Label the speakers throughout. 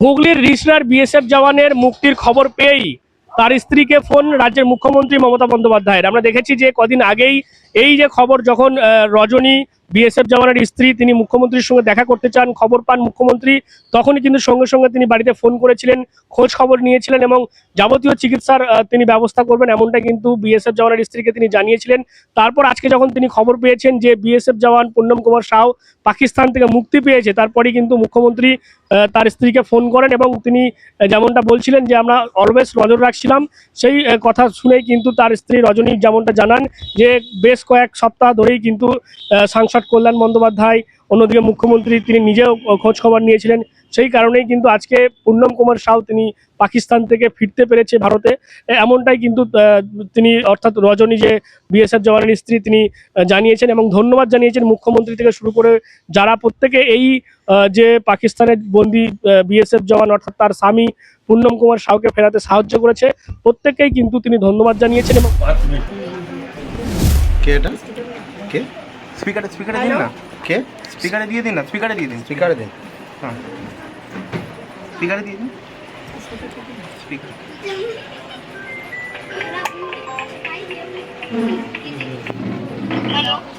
Speaker 1: হুগলির রিসনার বিএসএফ জওয়ানের মুক্তির খবর পেয়েই তার স্ত্রীকে ফোন রাজ্যের মুখ্যমন্ত্রী মমতা বন্দ্যোপাধ্যায়ের। আমরা দেখেছি যে কদিন আগেই এই যে খবর যখন রজনী বিএসএফ জওয়ানের স্ত্রী তিনি মুখ্যমন্ত্রীর সঙ্গে দেখা করতে চান খবর পান মুখ্যমন্ত্রী। তখনই কিন্তু সঙ্গে সঙ্গে তিনি বাড়িতে ফোন করেছিলেন খোঁজ খবর নিয়েছিলেন এবং যাবতীয় চিকিৎসার তিনি ব্যবস্থা করবেন এমনটা কিন্তু বিএসএফ জওয়ানের স্ত্রীকে তিনি জানিয়েছিলেন। তারপর আজকে যখন তিনি খবর পেয়েছেন যে বিএসএফ জওয়ান পূর্ণম কুমার সাউ পাকিস্তান থেকে মুক্তি পেয়েছে তারপরেই কিন্তু মুখ্যমন্ত্রী তার স্ত্রীকে ফোন করেন এবং তিনি যেমনটা বলছিলেন যে আমরা অলওয়েজ নজর রাখছিলাম সেই কথা শুনেই কিন্তু তার স্ত্রী রজনী যেমনটা জানান যে বেশ কয়েক সপ্তাহ ধরেই কিন্তু আহ, সাংসদ কল্যাণ বন্দ্যোপাধ্যায়, অন্যদিকে মুখ্যমন্ত্রী তিনি নিজেও খোঁজ খবর নিয়েছিলেন। সেই কারণেই কিন্তু আজকে পূর্ণম কুমার সাউ তিনি পাকিস্তান থেকে ফিরতে পেরেছে ভারতে। এমনটাই কিন্তু তিনি অর্থাৎ রজনী যে বিএসএফ জওয়ানের স্ত্রী তিনি জানিয়েছেন এবং ধন্যবাদ জানিয়েছেন মুখ্যমন্ত্রী থেকে শুরু করে যারা প্রত্যেকে এই যে পাকিস্তানের বন্দি বিএসএফ জওয়ান অর্থাৎ তার স্বামী পূর্ণম কুমার সাউকে ফেরাতে সাহায্য করেছে। প্রত্যেকেই কিন্তু তিনি ধন্যবাদ জানিয়েছেন এবং
Speaker 2: কে এটা? কে?
Speaker 3: স্পিকারে স্পিকারে দিন না?
Speaker 2: কে?
Speaker 3: স্পিকারে দিয়ে দিন না স্পিকারে দিয়ে দিন।
Speaker 2: স্পিকারে দিন।
Speaker 3: হ্যাঁ। স্পিকারে দিয়ে দিন। স্পিকার।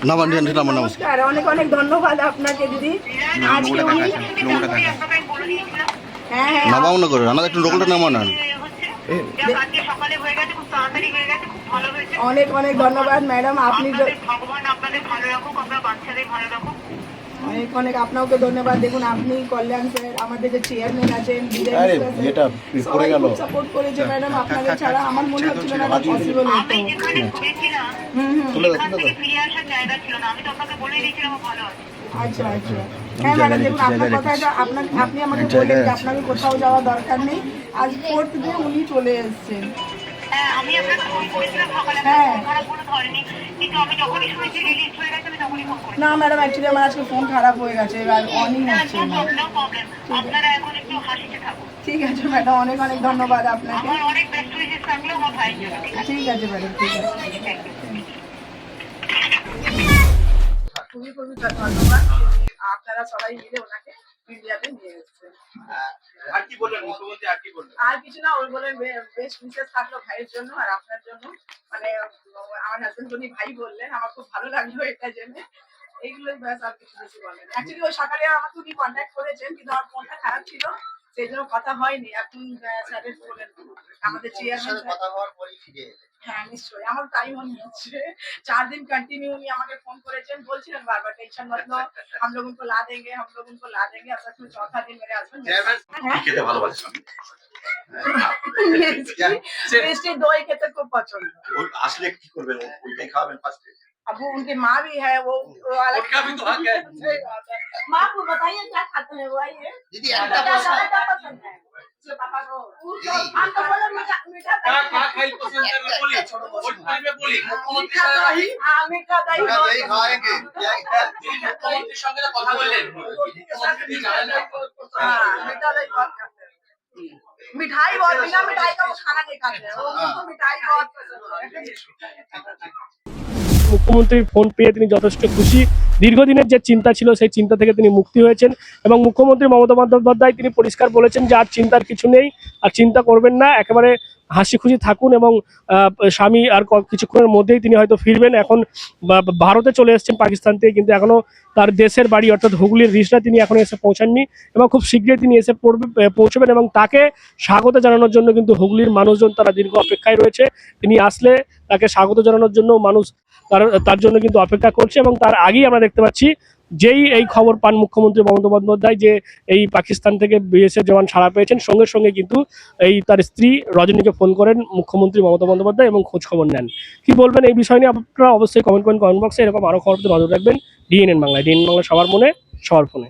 Speaker 2: নামান নামান নামান
Speaker 4: নমস্কার অনেক অনেক ধন্যবাদ আপনাকে দিদি। আজকে উনি হ্যাঁ হ্যাঁ।
Speaker 2: নামাও না করে রান্না একটু রোগটা নামান না।
Speaker 5: হয়ে হয়ে
Speaker 4: অনেক অনেক ধন্যবাদ ম্যাডাম। আপনি
Speaker 5: ভগবান আপনাদের ভালো রাখুক আপনার বাচ্চাদের ভালো রাখুক।
Speaker 4: অনেক অনেক আপনাকে ধন্যবাদ। দেখুন আপনি কল্যাণ স্যার আমাদের যে চেয়ারম্যান আছেন সাপোর্ট করেছে ম্যাডাম। আপনাদের ছাড়া আমার মনে হচ্ছিল না পসিবল
Speaker 5: আমি
Speaker 4: হুম হুম।
Speaker 5: ফিরে আসার জায়গা ছিল না। আমি তো আপনাকে দিয়েছিলাম ভালো আছে।
Speaker 4: আচ্ছা আচ্ছা। হ্যাঁ ম্যাডাম দেখুন আপনার কথাটা আপনি আমাকে বললেন যে আপনাকে কোথাও যাওয়া দরকার নেই। আজ উনি চলে এসেছেন।
Speaker 5: হ্যাঁ আমি আপনাকে ফোন করেছিলাম সকালে
Speaker 4: হ্যাঁ।
Speaker 5: খারাপ করে ধরেনি কিন্তু আমি যখনই শুনেছি রিলিজ হয়ে গেছে আমি তখনই ফোন করেছি।
Speaker 4: না ম্যাডাম অ্যাকচুয়ালি আমার আজকে ফোন খারাপ হয়ে গেছে এবার অনই হচ্ছে না।
Speaker 5: প্রবলেম আপনারা এখন একটু হাসিতে থাকুন।
Speaker 4: ঠিক আছে ম্যাডাম অনেক অনেক ধন্যবাদ আপনাকে।
Speaker 5: আমার অনেক ব্যস্ত থাকলেও আমার ঠিক আছে।
Speaker 4: ম্যাডাম ঠিক আছে। খুবই খুবই ধন্যবাদ আপনারা সবাই মিলে ওনাকে ইন্ডিয়াতে নিয়ে এসেছেন।
Speaker 3: আর কি বললেন? মুখ্যমন্ত্রী আর কি বললেন?
Speaker 4: আর কিছু না ওই বলেন বেশ বিশেষ থাকল ভাইয়ের জন্য আর আপনার জন্য। মানে আমার হাজবেন্ড উনি ভাই বললেন আমার খুব ভালো লাগল এটা জেনে। এইগুলোই ব্যাস আর কিছু বেশি বলেন। অ্যাকচুয়ালি ওই সকালে আমাকে উনি কন্ট্যাক্ট করেছেন কিন্তু আমার ফোনটা খারাপ ছিল সেই জন্য কথা হয়নি। এখন স্যারের বলেন আমাদের চেয়ারম্যান
Speaker 2: কথা হওয়ার পরেই ফিরে এলে।
Speaker 4: হ্যাঁ নিশ্চয়ই আমার তাই মনে হচ্ছে चार दिन कंटिन्यू উনি আমাকে ফোন করেছেন বলছিলেন বারবার টেনশন মত लो हम लोग उनको ला देंगे हम लोग उनको ला देंगे अब सच में चौथा दिन मेरे हस्बैंड হ্যাঁ
Speaker 3: খেতে ভালোবাসেন
Speaker 4: মিষ্টি দই খেতে খুব পছন্দ
Speaker 3: আসলে কি করবেন ওইটাই খাওয়াবেন ফার্স্টে
Speaker 4: अब वो उनकी माँ भी है वो वो अलग
Speaker 3: उनका भी तो हक है।
Speaker 4: सही बात है। माँ को बताइए क्या खाते हैं वो आइए
Speaker 2: দিদি
Speaker 4: क्या
Speaker 2: একটা প্রশ্ন
Speaker 4: क्या पसंद है इसलिए पापा को
Speaker 3: কথা বললেন মুখ্যমন্ত্রী জানেন না
Speaker 4: हाँ मीठा दही बहुत खाते हैं मिठाई बहुत बिना मिठाई का वो खाना नहीं खाते हैं वो उनको मिठाई बहुत पसंद है
Speaker 1: মুখ্যমন্ত্রীর ফোন পেয়ে তিনি যথেষ্ট খুশি দীর্ঘদিনের যে চিন্তা ছিল, সেই চিন্তা থেকে তিনি মুক্তি হয়েছেন এবং মুখ্যমন্ত্রী মমতা বন্দ্যোপাধ্যায় তিনি পরিষ্কার বলেছেন যে আর চিন্তার কিছু নেই, আর চিন্তা করবেন না, একেবারে হাসি খুশি থাকুন এবং স্বামী আর কিছুক্ষণের মধ্যেই তিনি হয়তো ফিরবেন। এখন ভারতে চলে এসেছেন পাকিস্তান থেকে, কিন্তু এখনও তার দেশের বাড়ি, অর্থাৎ হুগলির রিসরা, তিনি এখন এসে পৌঁছাননি এবং খুব শীঘ্রই তিনি এসে পড়বে পৌঁছবেন এবং তাকে স্বাগত জানানোর জন্য কিন্তু হুগলির মানুষজন তারা দীর্ঘ অপেক্ষায় রয়েছে। তিনি আসলে তাকে স্বাগত জানানোর জন্য মানুষ তার জন্য কিন্তু অপেক্ষা করছে এবং তার আগেই আমরা দেখতে পাচ্ছি যেই এই খবর পান মুখ্যমন্ত্রী মমতা বন্দ্যোপাধ্যায় যে এই পাকিস্তান থেকে বিএসএফ জওয়ান সাড়া পেয়েছেন, সঙ্গে সঙ্গে কিন্তু এই তার স্ত্রী রজনীকে ফোন করেন মুখ্যমন্ত্রী মমতা বন্দ্যোপাধ্যায় এবং খোঁজ খবর নেন। কি বলবেন এই বিষয় নিয়ে? আপনারা অবশ্যই কমেন্ট করেন কমেন্ট বক্সে এরকম আরও খবর নজর রাখবেন। ডিএনএন বাংলায় ডিএনএন বাংলা সবার মনে, সবার ফোনে।